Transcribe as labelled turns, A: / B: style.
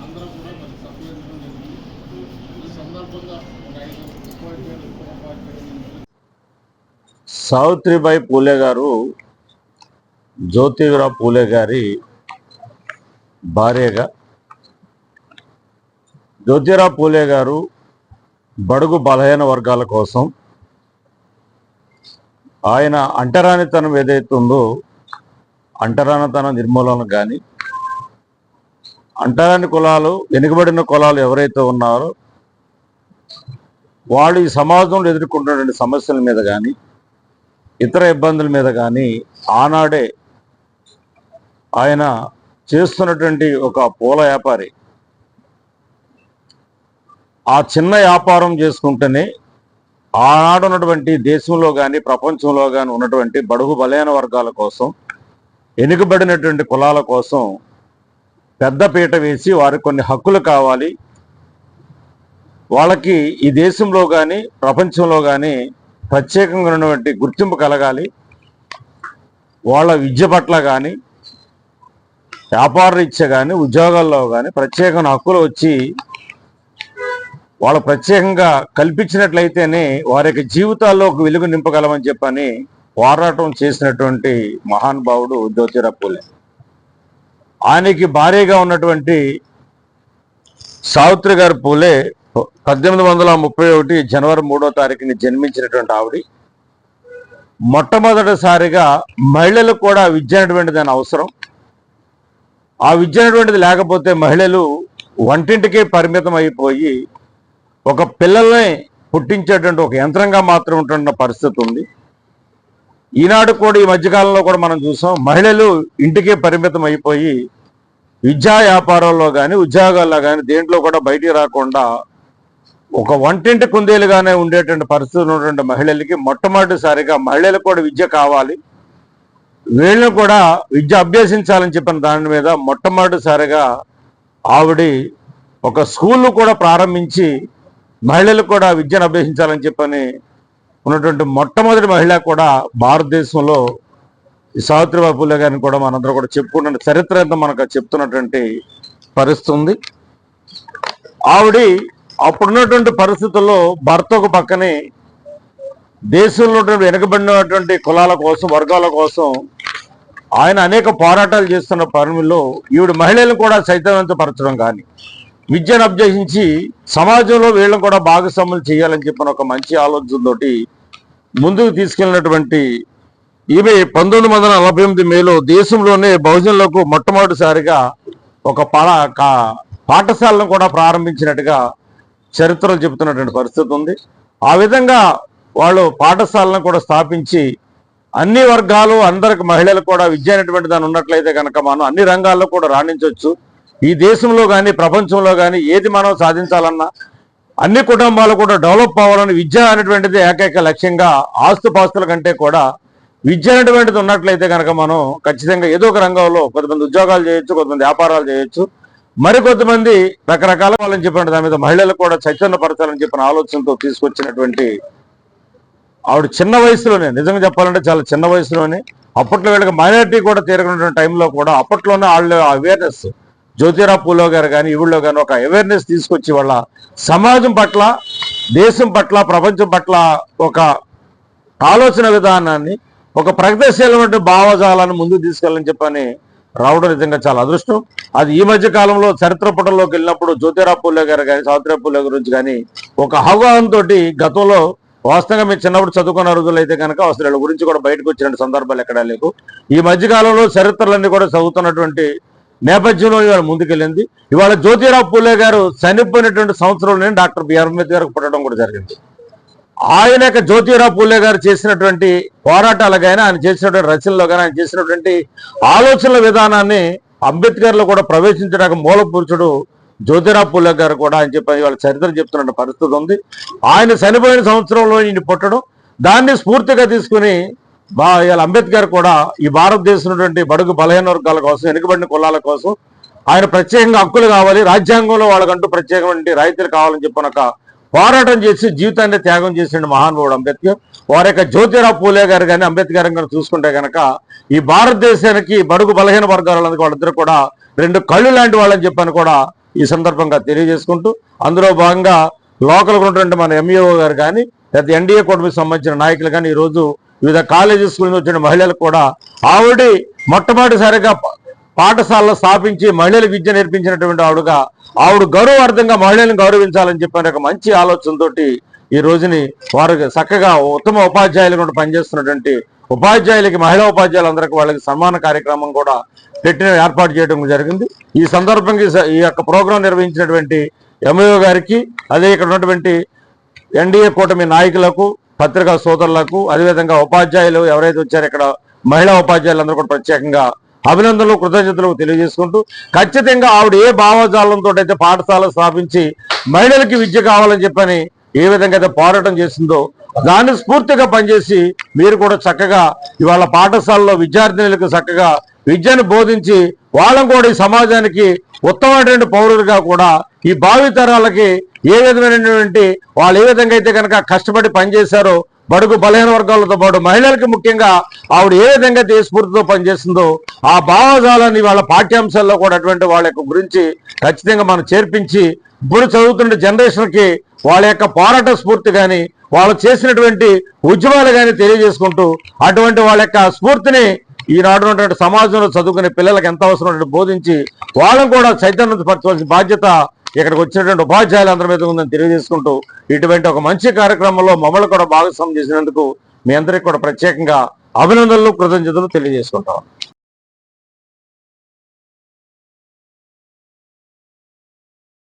A: అందరూ కూడా మరి సభ్యులు జరిగింది ఈ సందర్భంగా ఒక ఐదు ఉపాధ్యాయులు ఉప
B: సావిత్రిబాయి పూలే గారు జ్యోతిరావు పూలే గారి భార్యగా జ్యోతిరావు పూలే గారు బడుగు బలహీన వర్గాల కోసం ఆయన అంటరానితనం ఏదైతే ఉందో అంటరానితనం నిర్మూలన కానీ అంటరాని కులాలు వెనుకబడిన కులాలు ఎవరైతే ఉన్నారో వాళ్ళు ఈ సమాజంలో ఎదుర్కొంటున్నటువంటి సమస్యల మీద కానీ ఇతర ఇబ్బందుల మీద కానీ ఆనాడే ఆయన చేస్తున్నటువంటి ఒక పూల వ్యాపారి. ఆ చిన్న వ్యాపారం చేసుకుంటేనే ఆనాడు ఉన్నటువంటి దేశంలో కానీ ప్రపంచంలో కానీ ఉన్నటువంటి బడుగు బలైన వర్గాల కోసం వెనుకబడినటువంటి కులాల కోసం పెద్దపీట వేసి వారికి కొన్ని హక్కులు కావాలి. వాళ్ళకి ఈ దేశంలో కానీ ప్రపంచంలో కానీ ప్రత్యేకంగా ఉన్నటువంటి గుర్తింపు కలగాలి. వాళ్ళ విద్య పట్ల కానీ వ్యాపార రీత్యా కానీ ఉద్యోగాల్లో కానీ ప్రత్యేకమైన హక్కులు వచ్చి వాళ్ళ ప్రత్యేకంగా కల్పించినట్లయితేనే వారి యొక్క జీవితాల్లో ఒక వెలుగు నింపగలమని చెప్పని పోరాటం చేసినటువంటి మహానుభావుడు జ్యోతిరావు పూలే. ఆయనకి భారీగా ఉన్నటువంటి సావిత్రి గారి పూలే పద్దెనిమిది వందల ముప్పై ఒకటి జనవరి మూడో తారీఖుని జన్మించినటువంటి ఆవిడ. మొట్టమొదటిసారిగా మహిళలకు కూడా విద్య అనేటువంటి దాని అవసరం. ఆ విద్య అనేటువంటిది లేకపోతే మహిళలు వంటింటికే పరిమితం అయిపోయి ఒక పిల్లల్ని పుట్టించేటువంటి ఒక యంత్రంగా మాత్రం ఉంటున్న పరిస్థితి ఉంది. ఈనాడు కూడా ఈ మధ్యకాలంలో కూడా మనం చూసాం మహిళలు ఇంటికే పరిమితం అయిపోయి విద్యా వ్యాపారాల్లో కానీ ఉద్యోగాల్లో కానీ దేంట్లో కూడా బయటికి రాకుండా ఒక వంటింటి కుందేలుగానే ఉండేటువంటి పరిస్థితులు ఉన్నటువంటి మహిళలకి మొట్టమొదటిసారిగా మహిళలకు కూడా విద్య కావాలి. వీళ్ళను కూడా విద్య అభ్యసించాలని చెప్పిన దాని మీద మొట్టమొదటిసారిగా ఆవిడ ఒక స్కూల్ కూడా ప్రారంభించి మహిళలు కూడా విద్యను అభ్యసించాలని చెప్పని ఉన్నటువంటి మొట్టమొదటి మహిళ కూడా భారతదేశంలో ఈ సావిత్రిబాయి పూలే గారిని కూడా మనందరూ కూడా చెప్పుకుంటున్న చరిత్ర ఎంత మనకు చెప్తున్నటువంటి పరిస్థితి ఉంది. ఆవిడ అప్పుడున్నటువంటి పరిస్థితుల్లో భర్త ఒక పక్కనే దేశంలో ఉన్నటువంటి వెనుకబడినటువంటి కులాల కోసం వర్గాల కోసం ఆయన అనేక పోరాటాలు చేస్తున్న పనుల్లో ఈవిడ మహిళలను కూడా సైతవంతపరచడం కానీ విద్యను అభ్యసించి సమాజంలో వీళ్ళని కూడా భాగస్వాములు చేయాలని చెప్పిన ఒక మంచి ఆలోచనతోటి ముందుకు తీసుకెళ్ళినటువంటి ఈమె పంతొమ్మిది వందల నలభై ఎనిమిది మేలో దేశంలోనే బహుజనులకు మొట్టమొదటిసారిగా ఒక పా పాఠశాలను కూడా ప్రారంభించినట్టుగా చరిత్రలు చెబుతున్నటువంటి పరిస్థితి ఉంది. ఆ విధంగా వాళ్ళు పాఠశాలను కూడా స్థాపించి అన్ని వర్గాలు అందరికి మహిళలు కూడా విద్య అనేటువంటి దాని ఉన్నట్లయితే కనుక మనం అన్ని రంగాల్లో కూడా రాణించవచ్చు. ఈ దేశంలో కానీ ప్రపంచంలో కానీ ఏది మనం సాధించాలన్నా అన్ని కుటుంబాలు కూడా డెవలప్ అవ్వాలని విద్య అనేటువంటిది ఏకైక లక్ష్యంగా ఆస్తుపాస్తుల కంటే కూడా విద్య అనేటువంటిది ఉన్నట్లయితే కనుక మనం ఖచ్చితంగా ఏదో ఒక రంగంలో కొంతమంది ఉద్యోగాలు చేయొచ్చు కొంతమంది వ్యాపారాలు చేయొచ్చు. మరి కొంతమంది రకరకాల వాళ్ళని చెప్పిన దాని మీద మహిళలు కూడా చైతన్యపరచాలని చెప్పిన ఆలోచనతో తీసుకొచ్చినటువంటి ఆవిడ చిన్న వయసులోనే నిజంగా చెప్పాలంటే చాలా చిన్న వయసులోనే అప్పట్లో వీళ్ళకి మైనారిటీ కూడా తీరకున్నటువంటి టైంలో కూడా అప్పట్లోనే వాళ్ళ అవేర్నెస్ జ్యోతిరావు పూలో గారు కానీ ఈవిడలో కానీ ఒక అవేర్నెస్ తీసుకొచ్చి వాళ్ళ సమాజం పట్ల దేశం పట్ల ప్రపంచం పట్ల ఒక ఆలోచన విధానాన్ని ఒక ప్రగతిశీలమైన భావజాలాన్ని ముందుకు తీసుకెళ్ళని చెప్పని రావడం నిజంగా చాలా అదృష్టం. అది ఈ మధ్య కాలంలో చరిత్ర పటంలోకి వెళ్ళినప్పుడు జ్యోతిరావు పూలే గారు కానీ సావిత్రిరావు పూలే గురించి కానీ ఒక అవగాహనతో గతంలో వాస్తవంగా మీరు చిన్నప్పుడు చదువుకున్న రోజులు అయితే కనుక అసలు గురించి కూడా బయటకు వచ్చిన సందర్భాలు ఎక్కడా లేవు. ఈ మధ్యకాలంలో చరిత్రలన్నీ కూడా చదువుతున్నటువంటి నేపథ్యంలో ఇవాళ ముందుకెళ్ళింది. ఇవాళ జ్యోతిరావు పూలే గారు చనిపోయినటువంటి సంవత్సరంలోనే డాక్టర్ బిఆర్ అంబేద్కర్ పుట్టడం కూడా జరిగింది. ఆయన యొక్క జ్యోతిరావు పూలే గారు చేసినటువంటి పోరాటాలు కానీ ఆయన చేసినటువంటి రచనలో కానీ ఆయన చేసినటువంటి ఆలోచనల విధానాన్ని అంబేద్కర్లో కూడా ప్రవేశించడానికి మూల పురుషుడు జ్యోతిరావు పూలే గారు కూడా అని చెప్పి వాళ్ళ చరిత్ర చెప్తున్న పరిస్థితి ఉంది. ఆయన చనిపోయిన సంవత్సరంలో ఈయన పుట్టడం దాన్ని స్ఫూర్తిగా తీసుకుని బా ఇవాళ అంబేద్కర్ కూడా ఈ భారతదేశం బడుగు బలహీన వర్గాల కోసం వెనుకబడిన కులాల కోసం ఆయన ప్రత్యేకంగా హక్కులు కావాలి రాజ్యాంగంలో వాళ్ళకంటూ ప్రత్యేకమైన రైతులు కావాలని చెప్పనక పోరాటం చేసి జీవితాన్ని త్యాగం చేసిన మహానుభావుడు అంబేద్కర్. వారి యొక్క జ్యోతిరావు పూలే గారు కానీ అంబేద్కర్ గారు చూసుకుంటే కనుక ఈ భారతదేశానికి బడుగు బలహీన వర్గాలందరికీ వాళ్ళిద్దరు కూడా రెండు కళ్ళు లాంటి వాళ్ళని చెప్పని కూడా ఈ సందర్భంగా తెలియజేసుకుంటూ అందులో భాగంగా లోకల్ ఉన్నటువంటి మన ఎంఈఓ గారు కానీ లేదా ఎన్డీఏ కూటమికి సంబంధించిన నాయకులు కానీ ఈరోజు వివిధ కాలేజీ స్కూల్ నుంచి వచ్చిన మహిళలకు కూడా ఆవిడ మొట్టమొదటిసారిగా పాఠశాలలో స్థాపించి మహిళలకు విద్య నేర్పించినటువంటి ఆవిడగా ఆవిడ గౌరవార్థంగా మహిళలను గౌరవించాలని చెప్పిన ఒక మంచి ఆలోచనతోటి ఈ రోజుని వారు చక్కగా ఉత్తమ ఉపాధ్యాయులు కూడా పనిచేస్తున్నటువంటి ఉపాధ్యాయులకి మహిళా ఉపాధ్యాయులందరికీ వాళ్ళకి సన్మాన కార్యక్రమం కూడా పెట్టిన ఏర్పాటు చేయడం జరిగింది. ఈ సందర్భంగా ఈ యొక్క ప్రోగ్రాం నిర్వహించినటువంటి ఎంఓ గారికి అదే ఇక్కడ ఉన్నటువంటి ఎన్డీఏ కూటమి నాయకులకు పత్రికా సోదరులకు అదేవిధంగా ఉపాధ్యాయులు ఎవరైతే వచ్చారో ఇక్కడ మహిళా ఉపాధ్యాయులందరూ కూడా ప్రత్యేకంగా అభినందనలు కృతజ్ఞతలు తెలియజేసుకుంటూ ఖచ్చితంగా ఆవిడ ఏ భావజాలంతో అయితే పాఠశాల స్థాపించి మహిళలకి విద్య కావాలని చెప్పని ఏ విధంగా అయితే పోరాటం చేసిందో దాన్ని స్ఫూర్తిగా పనిచేసి మీరు కూడా చక్కగా ఇవాళ పాఠశాలలో విద్యార్థినులకు చక్కగా విద్యను బోధించి వాళ్ళం కూడా ఈ సమాజానికి ఉత్తమమైనటువంటి పౌరులుగా కూడా ఈ భావితరాలకి ఏ విధమైనటువంటి వాళ్ళు ఏ విధంగా అయితే కనుక కష్టపడి పనిచేశారో బడుగు బలహీన వర్గాలతో పాటు మహిళలకి ముఖ్యంగా ఆవిడ ఏ విధంగా అయితే ఏ స్ఫూర్తితో పనిచేస్తుందో ఆ భావజాలాన్ని వాళ్ళ పాఠ్యాంశాల్లో కూడా అటువంటి వాళ్ళ గురించి ఖచ్చితంగా మనం చేర్పించి ఇప్పుడు చదువుతున్న జనరేషన్కి వాళ్ళ యొక్క పోరాట స్ఫూర్తి కానీ వాళ్ళు చేసినటువంటి ఉద్యమాలు కానీ తెలియజేసుకుంటూ అటువంటి వాళ్ళ యొక్క స్ఫూర్తిని ఈనాడు ఉన్నటువంటి సమాజంలో చదువుకునే పిల్లలకు ఎంత అవసరం బోధించి వాళ్ళని కూడా చైతన్యపరచవలసిన బాధ్యత ఇక్కడికి వచ్చినటువంటి ఉపాధ్యాయులందరి మీద ఉందని తెలియజేసుకుంటూ ఇటువంటి ఒక మంచి కార్యక్రమంలో మమ్మల్ని కూడా భాగస్వామ్యం చేసినందుకు మీ అందరికీ కూడా ప్రత్యేకంగా అభినందనలు కృతజ్ఞతలు తెలియజేసుకుంటాం